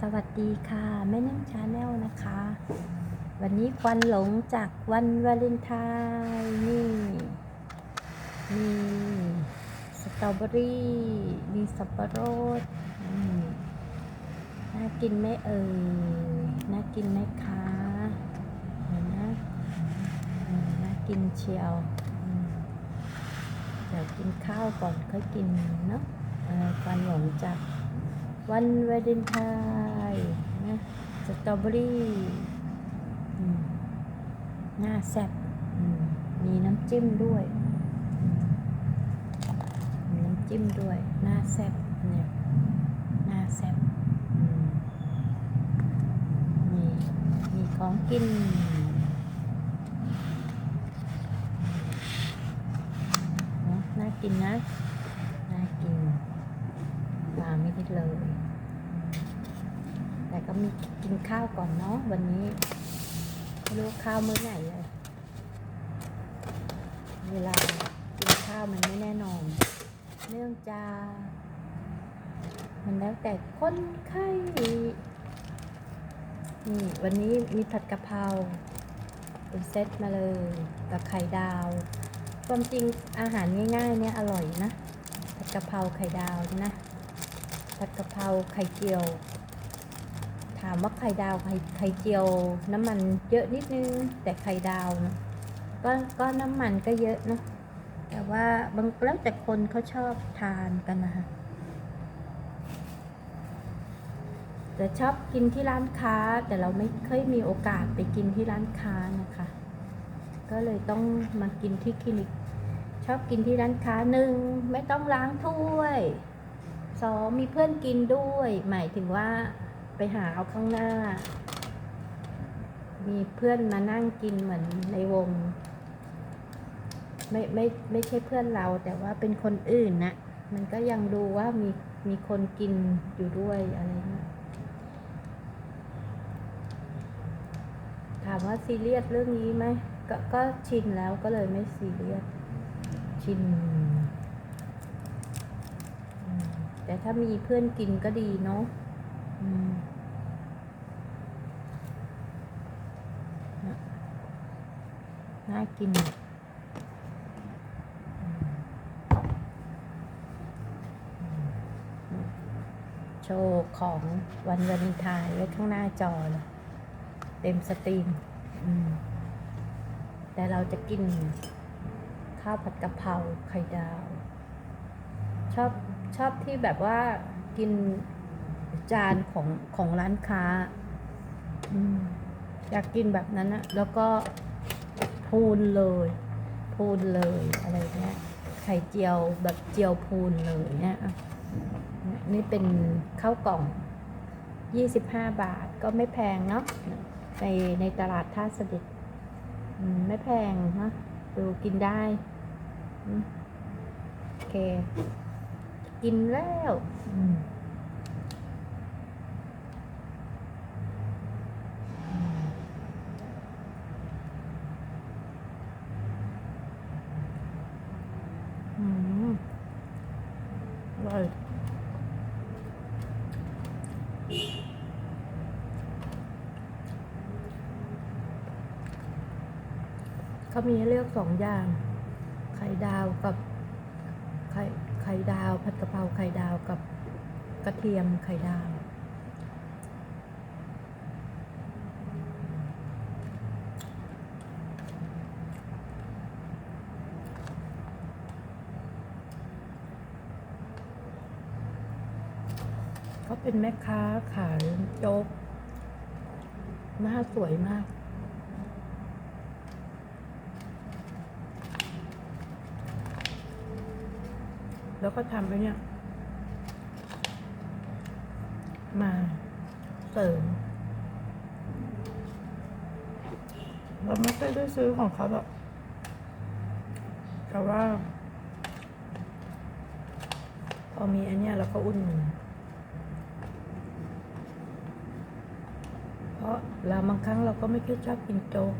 สวัสดีค่ะ แม่นุ่งชาแนลนะคะ วันนี้ควันหลงจากวันวาเลนไทน์นี่มีสตรอเบอรี่ มีสับปะรดน่ากินไหมเอ่ยน่ากินไหมคะเห็นนะอืมน่ากินเชียวเดี๋ยวกินข้าวก่อนค่อยกินเนาะควันหลงจาก วันวาเลนไทน์นะสตรอเบอรี่หน้าแซ่บมีน้ำจิ้มด้วย มีน้ำจิ้มด้วย หน้าแซ่บเนี่ย หน้าแซ่บมีมีของกินเนอะน่ากินนะ น่ากินมาไม่ได้เลย ก็มีกินข้าวก่อนเนาะวันนี้ไม่รู้ข้าวมื้อไหนเลยเวลากินข้าวมันไม่แน่นอน เนื่องจากมันแล้วแต่คนไข้นี่วันนี้มีผัดกะเพราเป็นเซตมาเลยกับไข่ดาว ความจริงอาหารง่ายๆเนี่ยอร่อยนะผัดกะเพราไข่ดาวนะผัดกะเพราไข่เจียวามว่าไข่ดาวไข่ไข่เจียวน้ำมันเยอะนิดนึง แต่ไข่ดาวนะก็ก็น้ำมันก็เยอะเนะแต่ว่าบางแล้วแต่คนเขาชอบทานกันนะคะแต่ชอบกินที่ร้านค้าแต่เราไม่เคยมีโอกาสไปกินที่ร้านค้านะคะ ก็เลยต้องมากินที่คลินิก ชอบกินที่ร้านค้าหนึ่งไม่ต้องล้างถ้วยสองมีเพื่อนกินด้วย หมายถึงว่า ไปหาเอาข้างหน้า มีเพื่อนมานั่งกินเหมือนในวง ไม่ไม่ไม่ใช่เพื่อนเรา แต่ว่าเป็นคนอื่นนะมันก็ยังดูว่ามีมีคนกินอยู่ด้วยอะไรเงี้ยถามว่าซีเรียสเรื่องนี้ไหมกก็ชินแล้วก็เลยไม่ซีเรียสชินแต่ถ้ามีเพื่อนกินก็ดีเนาะ น่ากินโชว์ของวันวาเลนไทน์ไว้ข้างหน้าจอเลยเต็มสตรีมแต่เราจะกินข้าวผัดกะเพราไข่ดาว ชอบชอบที่แบบว่ากิน จานของของร้านค้าอยากกินแบบนั้นนะแล้วก็พูนเลย พูนเลยอะไรเงี้ยไข่เจียวแบบเจียวพูนเลยเนี่ยนี่เป็นข้าวกล่อง 25 บาทก็ไม่แพงเนาะในในตลาดท่าเสด็จไม่แพงนะดูกินได้โอเค กินแล้วอืมอืมอ ร่อยเขามีให้เลือกสองอย่าง ไข่ดาวกับ ไข่ไข่ดาว ผัดกะเพราไข่ดาวกับกระเทียมไข่ดาว เป็นแม่ค้าขายโจ๊กหน้าสวยมาก แล้วก็ทำไปเนี่ย มาเสริมเราไม่เคยได้ซื้อของเขาหรอกแต่ว่า พอมีอันเนี้ยเราก็อุ่นหนุน เราบางครั้งเราก็ไม่ค่อยชอบกินโจ๊ก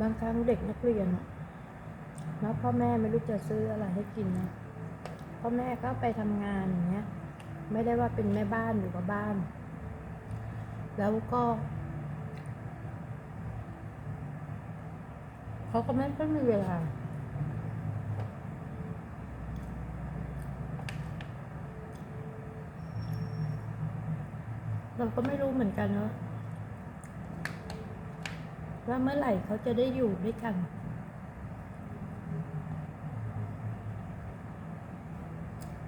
บางครั้งเด็กนักเรียนอะแล้วพ่อแม่ไม่รู้จะซื้ออะไรให้กินนะพ่อแม่ก็ไปทำงานอย่างเงี้ย ไม่ได้ว่าเป็นแม่บ้านอยู่กับบ้าน แล้วก็เขาก็ไม่ค่อยมีเวลาเราก็ไม่รู้เหมือนกันเนาะ ว่าเมื่อไหร่เขาจะได้อยู่ด้วยกัน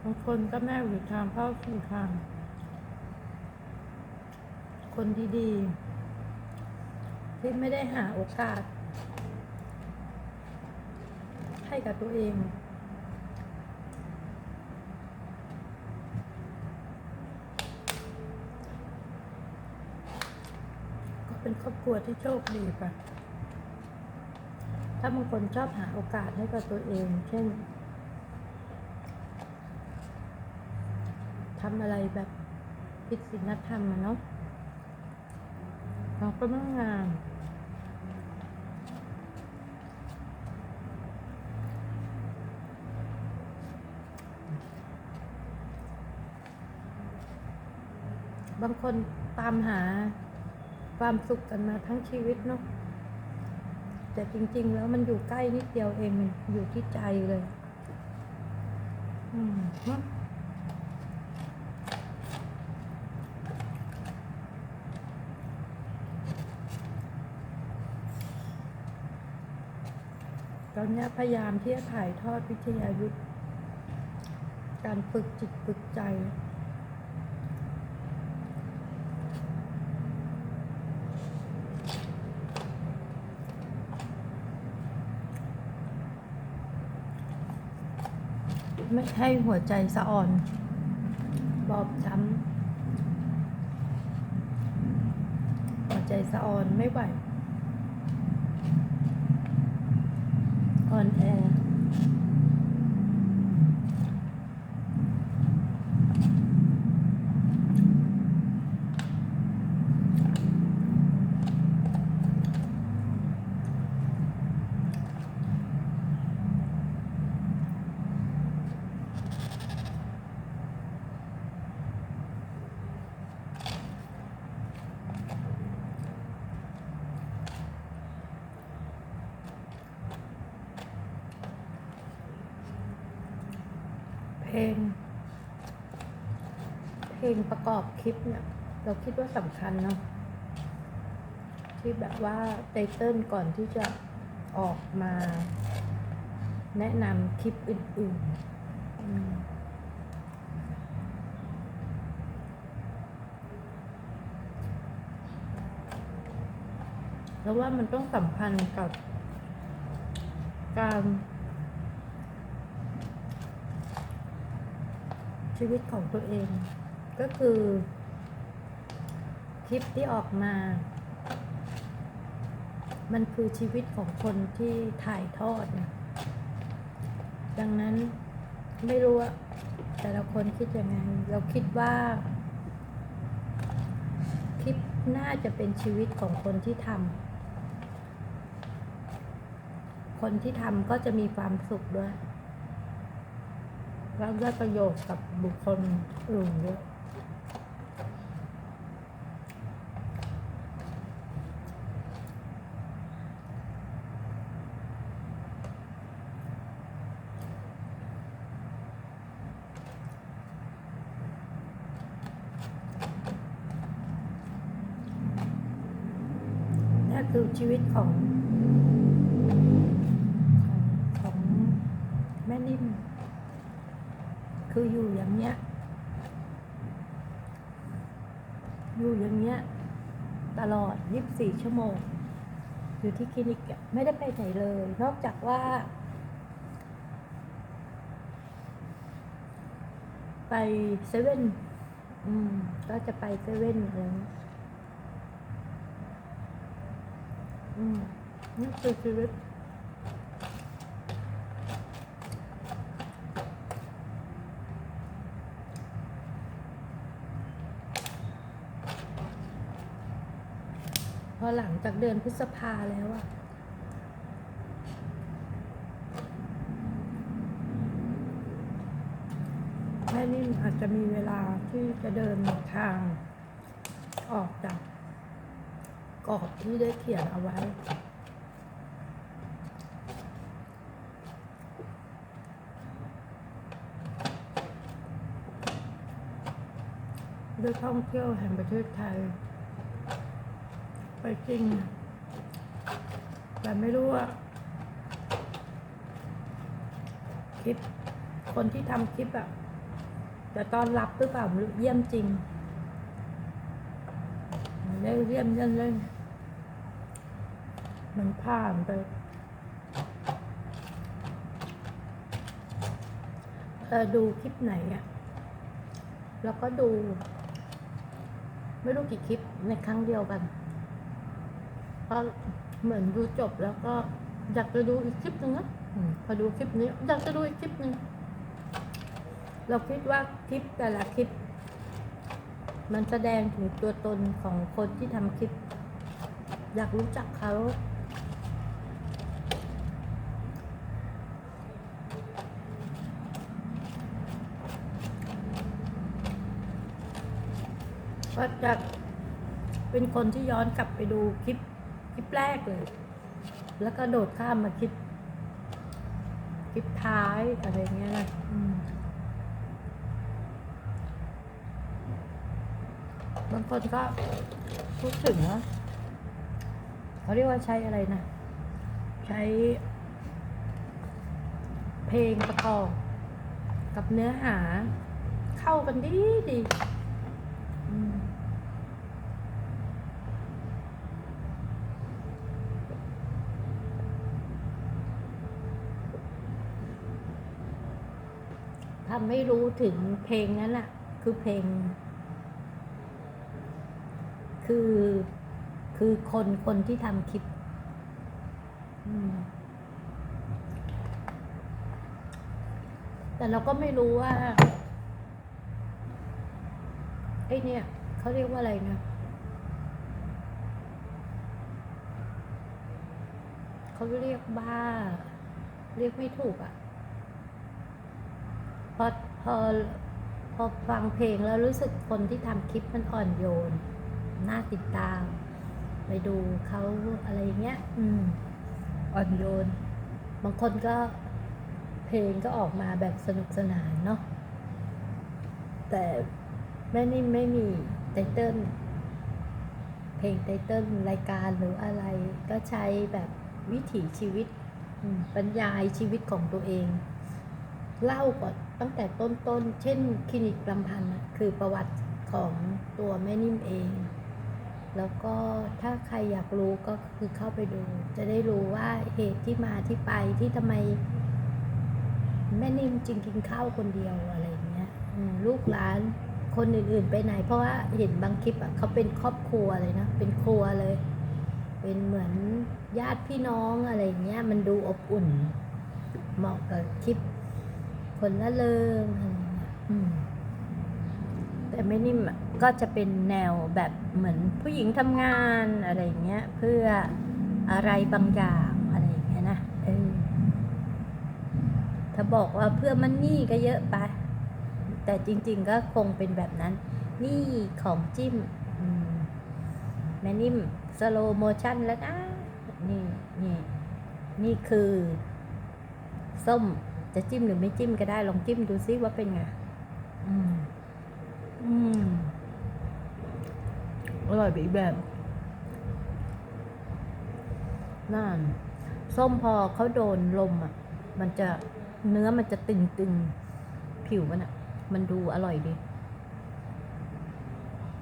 บางคนก็แม่อยู่ทางพ่อสู่ทาง คนดีๆ ที่ไม่ได้หาโอกาส ให้กับตัวเอง ก็เป็นครอบครัวที่โชคดีไปถ้าบางคนชอบหาโอกาสให้กับตัวเอง เช่นทำอะไรแบบผิดศีลธรรมอะเนาะเราก็ต้องงานบางคนตามหา ความสุขกันมาทั้งชีวิตเนาะแต่จริง ๆ แล้วมันอยู่ใกล้นิดเดียวเองมันอยู่ที่ใจเลย อืมเนอะตอนเนี้ยพยายามที่จะถ่ายทอดวิทยายุทธการฝึกจิตฝึกใจ ไม่ให้หัวใจสะอ่อน บอบช้ำหัวใจสะอ่อนไม่ไหวอ่อนแอ เพลง เพลงประกอบคลิปเนี่ย เราคิดว่าสำคัญเนาะที่แบบว่าไตเติ้ลก่อนที่จะออกมา แนะนำคลิปอื่นๆแล้วว่ามันต้องสัมพันธ์กับการชีวิตของตัวเอง ก็คือคลิปที่ออกมา มันคือชีวิตของคนที่ถ่ายทอดนะดังนั้นไม่รู้ว่าแต่ละคนคิดยังไง เราคิดว่า คลิปน่าจะเป็นชีวิตของคนที่ทำคนที่ทำก็จะมีความสุขด้วยแล้วได้ประโยชน์กับบุคคลอื่นด้วย นั่นคือชีวิตของ ของของแม่นิ่ม คืออยู่อย่างเนี้ย อยู่อย่างเนี้ย ตลอด 24 ชั่วโมง อยู่ที่คลินิกไม่ได้ไปไหนเลย นอกจากว่า ไปเซเว่นอืม ก็จะไปเซเว่นอะไรเงี้ยอืมนี่คือชีวิต พอหลังจากเดือนพฤษภาแล้วอะแม่นิ่มอาจจะมีเวลาที่จะเดินทางออกจากกรอบที่ได้เขียนเอาไว้ ด้วยท่องเที่ยวแห่งประเทศไทย ไปจริงแต่ไม่รู้ว่าคลิป คนที่ทำคลิปอะจะต้อนรับหรือเปล่าเยี่ยมจริงเล่นเยี่ยมเล่นเล่นมันผ่านไปเออดูคลิปไหนอะแล้วก็ดู ไม่รู้กี่คลิปในครั้งเดียวกัน เพราะเหมือนดูจบแล้วก็อยากจะดูอีกคลิปหนึ่งนะอืมพอดูคลิปนี้ อยากจะดูอีกคลิปหนึ่งเราคิดว่าคลิปแต่ละคลิป มันแสดงถึงตัวตนของคนที่ทำคลิป อยากรู้จักเขาก็จะเป็นคนที่ย้อนกลับไปดูคลิป คลิปแรกเลย แล้วก็โดดข้ามมาคลิป คลิปท้ายอะไรเงี้ยนะบางคนก็พูดถึงว่าเขาเรียกว่าใช้อะไรนะ ใช้ เพลงประกอบกับเนื้อหาเข้ากันดีดี ทำให้รู้ถึงเพลงนั้นอะคือเพลง คือคือคนคนที่ทำคลิปแต่เราก็ไม่รู้ว่าไอ้เนี่ยเขาเรียกว่าอะไรนะเขาเรียกบ้า เรียกไม่ถูกอะ่ะ พอพอพอฟังเพลงแล้วรู้สึกคนที่ทำคลิปมันอ่อนโยน น่าติดตาม ไปดูเขาอะไรเงี้ย อืม อ่อนโยน บางคนก็เพลงก็ออกมาแบบสนุกสนานเนาะ แต่แม่นิ่มไม่มีไตเติ้ลเพลงไตเติ้ลรายการหรืออะไร ก็ใช้แบบวิถีชีวิตบรรยายชีวิตของตัวเอง เล่าก่อนตั้งแต่ต้นๆ เช่นคลินิกลำพันธ์คือประวัติของตัวแม่นิ่มเอง แล้วก็ถ้าใครอยากรู้ก็คือเข้าไปดู จะได้รู้ว่าเหตุที่มาที่ไปที่ทำไม แม่นิ่มจริงกินข้าวคนเดียวอะไรอย่างเงี้ยลูกหลานคนอื่นๆไปไหน เพราะว่าเห็นบางคลิปอะเขาเป็นครอบครัวเลยนะ เป็นครัวเลย เป็นเหมือนญาติพี่น้องอะไรอย่างเงี้ยมันดูอบอุ่น เหมาะกับคลิป คนละเริงอะไรเงี้ยอืมแต่ไม่นิ่มก็จะเป็นแนวแบบเหมือนผู้หญิงทำงานอะไรเงี้ย เพื่ออะไรบางอย่างอะไรอย่างเงี้ยนะเออถ้าบอกว่าเพื่อมันนี่ก็เยอะไป แต่จริง ๆ ก็คงเป็นแบบนั้น นี่ของจิ้มอืมแม่นิ่มสโลโมชั่นแล้วนะ นี่นี่นี่คือ ส้ม จะจิ้มหรือไม่จิ้มก็ได้ ลองจิ้มดูซิว่าเป็นไง อืม อืม อร่อยไปอีกแบบ นั่น ส้มพอเขาโดนลมอะ มันจะเนื้อมันจะตึงตึงๆผิวมันอะ มันดูอร่อยดี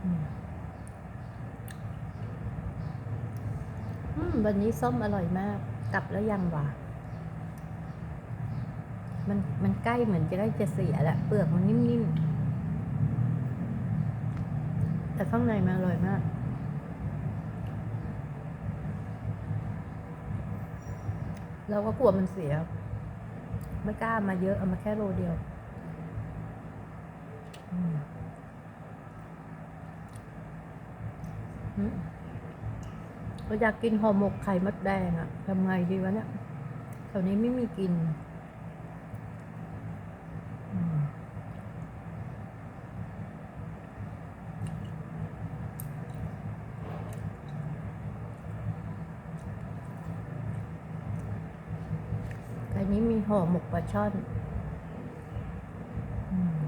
อืมวันนี้ส้มอร่อยมาก กลับแล้วยังหวะ มันมันใกล้เหมือนจะได้จะเสียแหละเปลือกมันนิ่มๆ แต่ข้างในมันอร่อยมากเราก็กลัวมันเสีย ไม่กล้ามาเยอะเอามาแค่โลเดียวเราอยากกินห่อหมกไข่มดแดงอะทำไงดีวะเนี่ยแถวนี้ไม่มีกินอืม ห่อหมกปลาช่อนอืม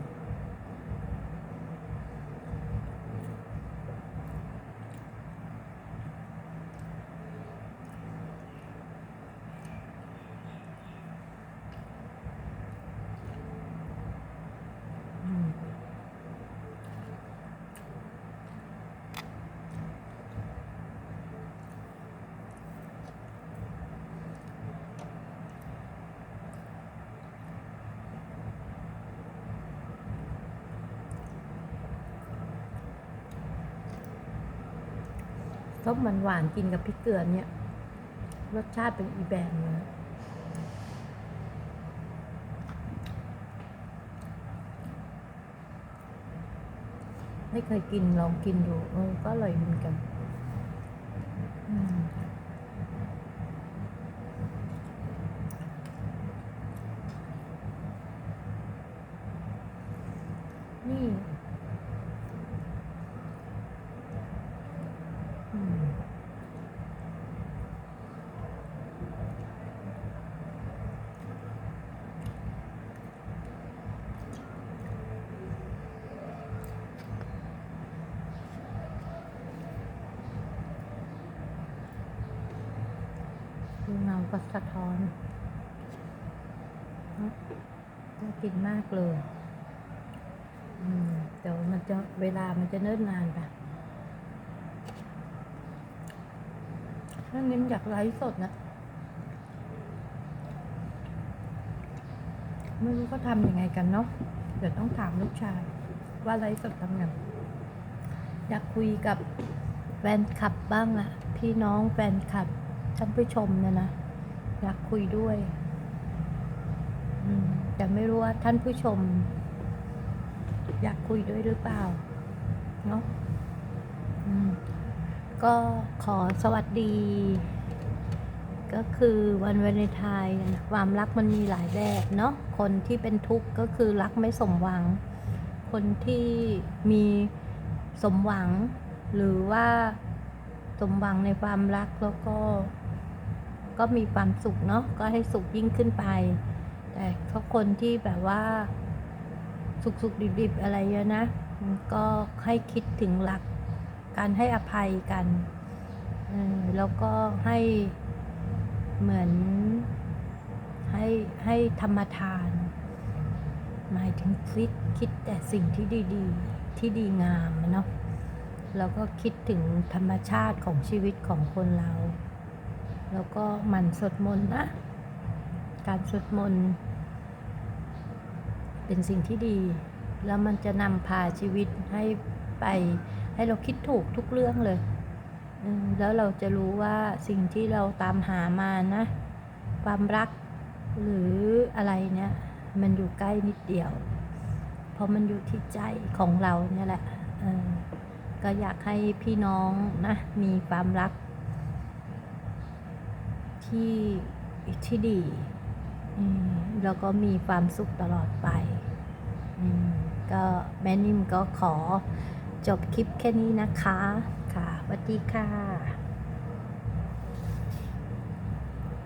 อืม ต้มมันหวานๆกินกับพริกเกลือเนี่ย รสชาติเป็นอีแบบนึงไม่เคยกินลองกินดูก็อร่อยเหมือนกันอืมนี่อืมดูเงา ก็สะท้อนน่ากินมากเลยอืมแต่ว่ามันจะเวลามันจะเนิ่นนานไปถ้านิ้มอยากไลฟ์สดนะ ไม่รู้ก็ทำยังไงกันเนาะ เดี๋ยวต้องถามลูกชาย ว่าไลฟ์สดทำยังอยากคุยกับแฟนคลับบ้างอะพี่น้องแฟนคลับท่านผู้ชมเนี่ยนะ อยากคุยด้วยแต่ไม่รู้ว่าท่านผู้ชม อยากคุยด้วยหรือเปล่า เนาะก็ขอสวัสดี ก็คือวันวาเลนไทน์ความรักมันมีหลายแบบเนาะคนที่เป็นทุกข์ก็คือรักไม่สมหวัง คนที่มีสมหวัง หรือว่าสมหวังในความรักแล้วก็ ก็มีความสุขเนาะก็ให้สุขยิ่งขึ้นไป แต่ถ้าคนที่แบบว่า สุขสุขดิบๆอะไรเยอะนะก็ให้คิดถึงหลักการให้อภัยกันแล้วก็ให้เหมือนให้ให้ธรรมทาน หมายถึงคิดคิดแต่สิ่งที่ดีๆ ที่ดีงามเนาะแล้วก็คิดถึงธรรมชาติของชีวิตของคนเรา แล้วก็หมั่นสวดมนต์นะ การสวดมนต์เป็นสิ่งที่ดี แล้วมันจะนำพาชีวิตให้ไป ให้เราคิดถูกทุกเรื่องเลยแล้วเราจะรู้ว่าสิ่งที่เราตามหามานะ ความรักหรืออะไรเนี่ย มันอยู่ใกล้นิดเดียว เพราะมันอยู่ที่ใจของเราเนี่ยแหละก็อยากให้พี่น้องนะ มีความรัก ที่ที่ดีแล้วก็มีความสุขตลอดไปก็แม่นิ่มก็ขอจบคลิปแค่นี้นะคะ ค่ะสวัสดีค่ะ